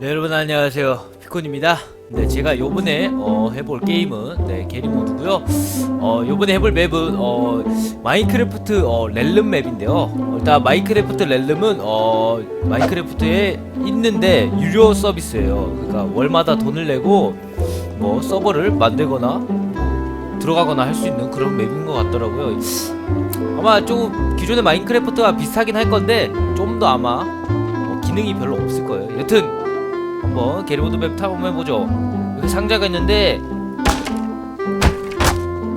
네 여러분 안녕하세요. 피콘입니다. 네 제가 요번에 어, 해볼 게임은 네 게리모드고요? 어 요번에 해볼 맵은 어 마인크래프트 어 렐름 맵인데요. 어, 일단 마인크래프트 렐름은 어 마인크래프트에 있는데 유료 서비스예요. 그러니까 월마다 돈을 내고 뭐 서버를 만들거나 들어가거나 할 수 있는 그런 맵인 것 같더라고요. 아마 좀 기존의 마인크래프트와 비슷하긴 할 건데 좀 더 아마 어, 기능이 별로 없을 거예요. 여튼 한번 게리모드 맵 탐험해 보죠. 여기 상자가 있는데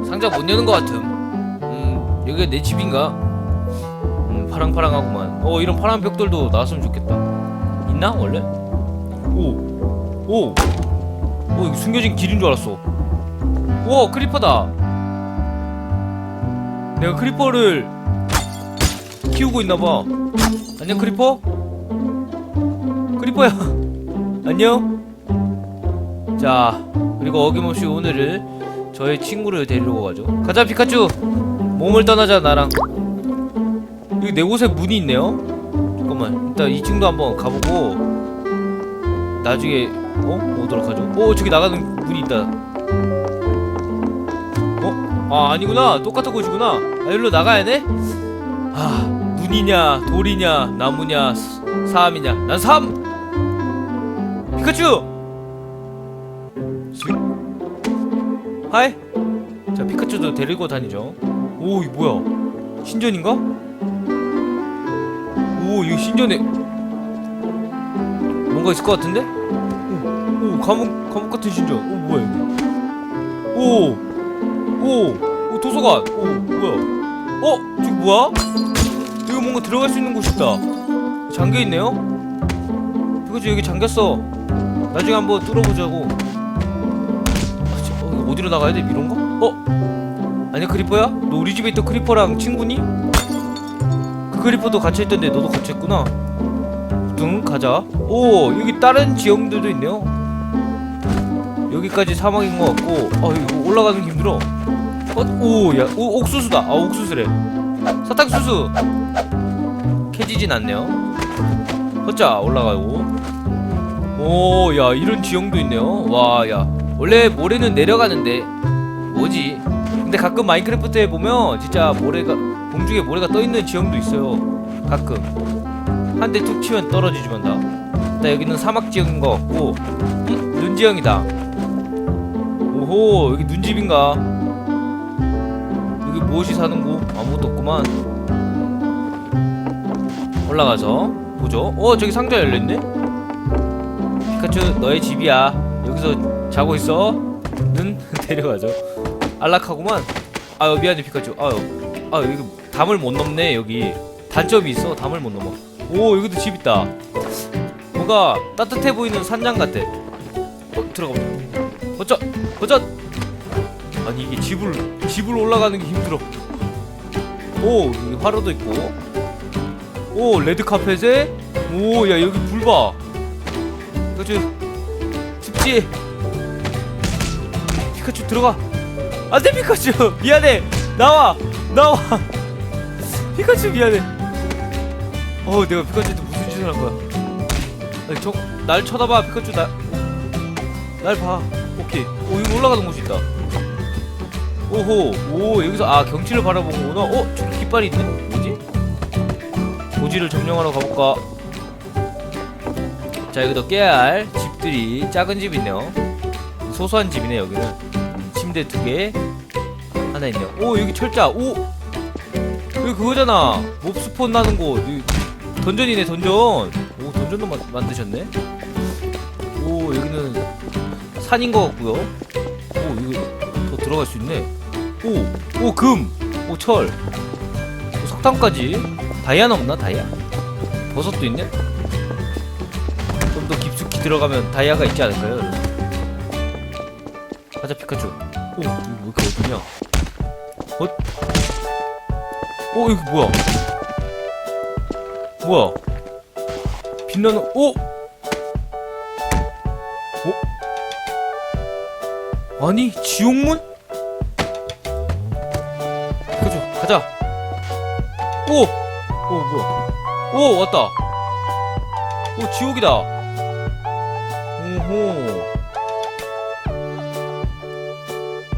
상자 못 여는 것 같음. 음 여기가 내 집인가? 음 파랑파랑하구만. 어 이런 파란 벽돌도 나왔으면 좋겠다. 있나 원래? 오 오. 오 여기 숨겨진 길인 줄 알았어. 오 크리퍼다. 내가 크리퍼를 키우고 있나봐. 안녕 크리퍼? 크리퍼야. 안녕. 자, 그리고 어김없이 오늘은 저의 친구를 데리러 가죠. 가자 피카츄. 몸을 떠나자 나랑. 여기 내 옷에 문이 있네요. 잠깐만, 일단 2층도 한번 가보고 나중에 어 오도록 하죠. 오 저기 나가는 문이 있다. 어? 아 아니구나. 똑같은 곳이구나. 아 일로 나가야 돼? 아 문이냐 돌이냐 나무냐 사- 사암이냐? 난 사암. 피카츄! 하이! 자, 피카츄도 데리고 다니죠. 오, 이 뭐야? 신전인가? 오, 이거 신전에 뭔가 있을 것 같은데? 오, 오 감옥, 감옥 같은 신전. 오, 뭐야, 이거? 오, 오, 오, 도서관. 오, 뭐야? 어? 저기 뭐야? 여기 뭔가 들어갈 수 있는 곳이 있다. 잠겨 있네요? 피카츄 여기 잠겼어. 나중에 한번 뚫어보자고. 아, 저, 어, 어디로 나가야 돼? 이런가? 어? 아니야 크리퍼야? 너 우리 집에 있던 크리퍼랑 친구니? 그 크리퍼도 갇혀있던데 너도 갇혀있구나. 등 가자. 오 여기 다른 지형들도 있네요. 여기까지 사막인 것 같고, 아 이거 올라가는 게 힘들어. 어? 오야 오 옥수수다. 아 옥수수래. 사탕수수. 캐지진 않네요. 헛자 올라가고. 오, 야, 이런 지형도 있네요. 와, 야. 원래 모래는 내려가는데, 뭐지? 근데 가끔 마인크래프트에 보면, 진짜 모래가, 공중에 모래가 떠 있는 지형도 있어요. 가끔. 한 대 툭 치면 떨어지지만 다. 일단 여기는 사막 지형인 것 같고, 음, 눈 지형이다. 오호, 여기 눈집인가? 여기 무엇이 사는 곳? 아무것도 없구만. 올라가서 보죠. 어, 저기 상자 열려있네? 피카츄 너의 집이야. 여기서 자고 있어. 는 데려가죠. 안락하구만. 아유 미안해 피카츄. 아유 아유 이거 담을 못 넘네 여기. 단점이 있어 담을 못 넘어. 오 여기도 집 있다. 뭔가 따뜻해 보이는 산장 같아. 어 들어가 보자. 어쩌 어쩌. 아니 이게 집을 집을 올라가는 게 힘들어. 오 화로도 있고. 오 레드 카펫에? 오 야 여기 불봐 피카츄 춥지? 피카츄 들어가. 안돼 피카츄. 미안해. 나와 나와. 피카츄 미안해. 어 내가 피카츄한테 무슨 짓을 한 거야? 아니, 저, 날 쳐다봐. 피카츄 날날봐. 오케이. 오 여기 올라가는 곳이 있다. 오호 오 여기서 아 경치를 바라본 거구나. 어 저기 깃발이 있네. 뭐지? 고지를 점령하러 가볼까 자 여기도 깨야 할 집들이 작은 집 있네요. 소소한 집이네 여기는. 음, 침대 두개 하나 있네요. 오 여기 철자. 오! 여기 그거잖아. 몹 스폰 나는 곳. 던전이네 던전. 오 던전도 마, 만드셨네. 오 여기는 산인 것 같고요. 오 이거 더 들어갈 수 있네. 오 오 금 오철. 석탄까지. 다이아는 없나 다이아 버섯도 있네 들어가면 다이아가 있지 않을까요? 가자 피카츄 오 이거 왜 이렇게 어둡냐 어? 오 이거 뭐야 뭐야 빛나는 오! 어? 아니 지옥문? 피카츄 가자 오! 오 뭐야 오 왔다 오 지옥이다 오호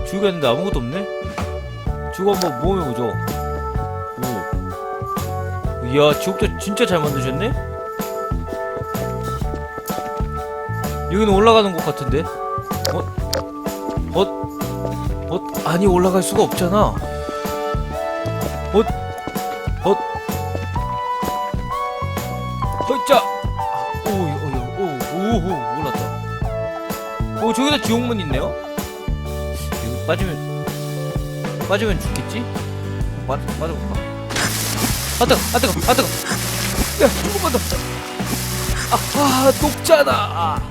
지우겠는데 아무것도 없네 지우고 한번 모험해보죠 오 이야 지옥도 진짜 잘 만드셨네 여기는 올라가는 곳 같은데 어? 어? 어? 아니 올라갈 수가 없잖아 어? 어? 저기다 지옥문 있네요. 여기 빠지면 빠지면 죽겠지? 빠져, 빠져볼까? 아 뜨거, 아 뜨거, 아 뜨거. 야, 조금만 더. 아, 아, 녹잖아. 아,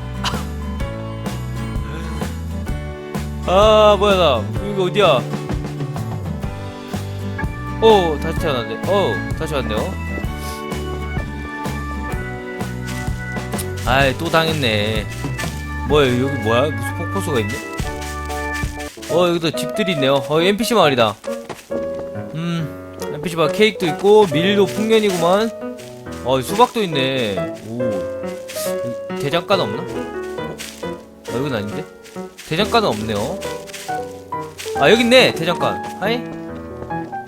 아 뭐야 나 이거 어디야? 오, 다시 태어났네. 어, 다시 왔네요. 아이 또 당했네 뭐야 여기 뭐야? 무슨 폭포수가 있네? 어 여기도 집들이 있네요. 어 NPC 마을이다. 음 NPC 마을 케이크도 있고 밀도 풍년이구만. 어 수박도 있네. 오. 대장간 없나? 어 여긴 아닌데? 대장간은 없네요. 아 여기 있네 대장간 하이.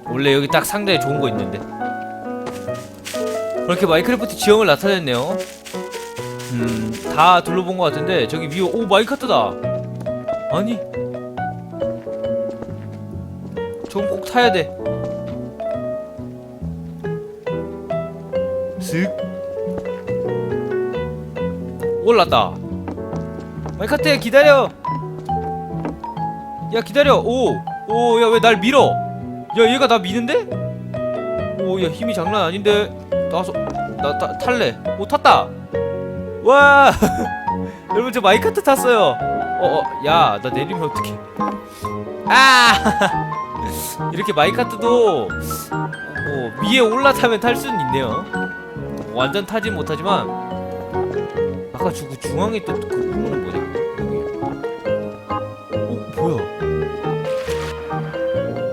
원래 여기 딱 상대에 좋은 거 있는데. 그렇게 마이크래프트 지형을 나타냈네요. 음, 다 둘러본 것 같은데 저기 위에 오 마이카트다. 아니, 저건 꼭 타야 돼. 슥 올랐다. 마이카트 기다려. 야 기다려. 오, 오, 야 왜 날 밀어? 야 얘가 나 미는데? 오, 야 힘이 장난 아닌데. 나서 나 타, 탈래. 오 탔다. 와! 여러분 저 마이카트 탔어요. 어어 야나 내리면 어떡해. 아! 이렇게 마이카트도 뭐 위에 올라타면 탈 수는 있네요. 완전 타진 못하지만 아까 저 그 중앙에 있던 그 구멍은 뭐냐? 여기. 어 뭐야?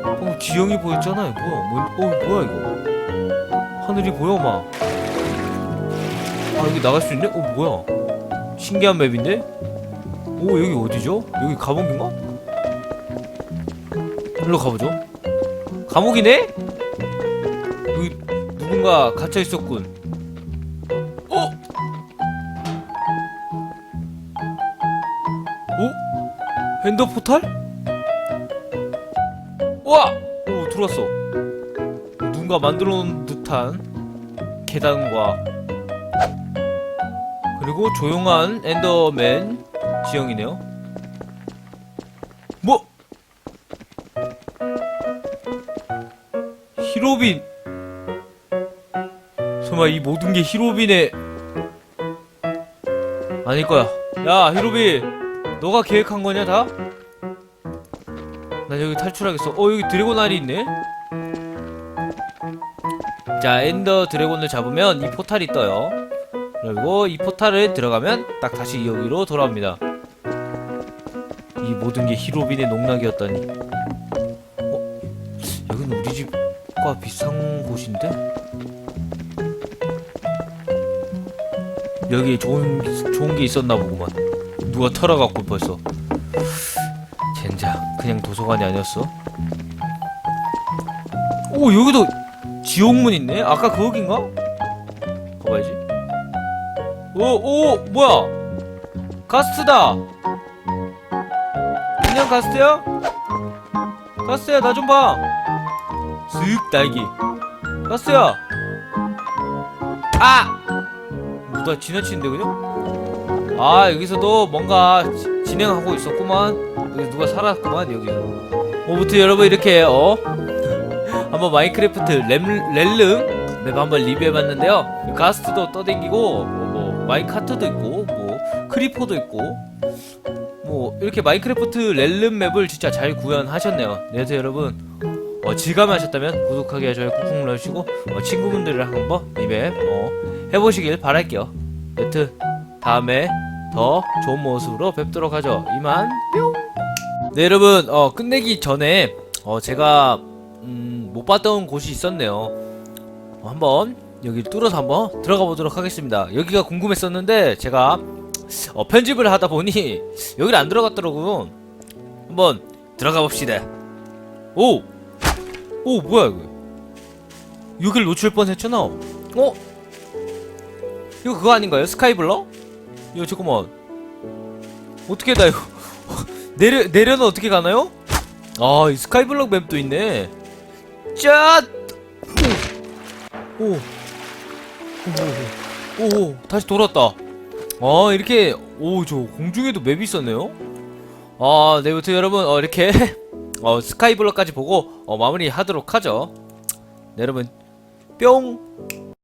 방금 지형이 보였잖아요 뭐야 뭐, 어 뭐야 이거? 하늘이 보여 막 아 여기 나갈 수 있네? 어 뭐야 신기한 맵인데? 오 여기 어디죠? 여기 감옥인가? 일로 가보죠 감옥이네? 여기 누군가 갇혀 있었군 어? 오? 엔더 포탈? 와! 오 들어왔어 누군가 만들어 놓은 듯한 계단과 그리고 조용한 엔더맨 지형이네요. 뭐? 히로빈. 설마 이 모든 게 히로빈의 아닐 거야. 야, 히로빈. 너가 계획한 거냐, 다? 난 여기 탈출하겠어. 어, 여기 드래곤 알이 있네. 자, 엔더 드래곤을 잡으면 이 포탈이 떠요. 그리고 이 포탈을 들어가면 딱 다시 여기로 돌아옵니다. 이 모든 게 히로빈의 농락이었다니. 어? 여기는 우리 집과 비슷한 곳인데? 여기에 좋은 좋은 게 있었나 보구만. 누가 털어갖고 벌써. 젠장, 그냥 도서관이 아니었어. 오 여기도 지옥문 있네. 아까 거긴가? 오, 오, 뭐야? 가스트다. 안녕, 가스트야? 가스트야, 나 좀 봐. 쓱, 날기. 가스트야. 아! 누가 지나치는데, 그냥? 아, 여기서도 뭔가 지- 진행하고 있었구만. 여기 누가 살았구만, 여기. 뭐부터 여러분, 이렇게, 어? 한번 마인크래프트 램, 렐름 맵 한번 리뷰해봤는데요. 가스트도 떠댕기고, 뭐, 마인카트도 있고 뭐 크리퍼도 있고 뭐 이렇게 마인크래프트 렐름 맵을 진짜 잘 구현하셨네요. 그래서 여러분 어, 지감하셨다면 구독하기 좋아요 꾹꾹 눌러주시고 어, 친구분들이랑 한번 이맵 어, 해보시길 바랄게요. 여튼 다음에 더 좋은 모습으로 뵙도록 하죠. 이만 뿅. 네 여러분 어, 끝내기 전에 어, 제가 음, 못 봤던 곳이 있었네요. 어, 한번 여기 뚫어서 한번 들어가 보도록 하겠습니다. 여기가 궁금했었는데 제가 어, 편집을 하다 보니 여기를 안 들어갔더라고요. 한번 들어가 봅시다. 오, 오 뭐야 이거? 여기를 놓칠 뻔했잖아. 어? 이거 그거 아닌가요? 스카이블러? 이거 잠깐만. 어떻게 다 이거 내려 내려는 어떻게 가나요? 아, 이 스카이블럭 맵도 있네. 짠! 오, 오, 오, 오, 오, 다시 돌았다. 아, 이렇게 오, 저 공중에도 맵이 있었네요. 아, 네부터 여러분 어, 이렇게 어, 스카이블럭까지 보고 어, 마무리하도록 하죠. 네, 여러분 뿅.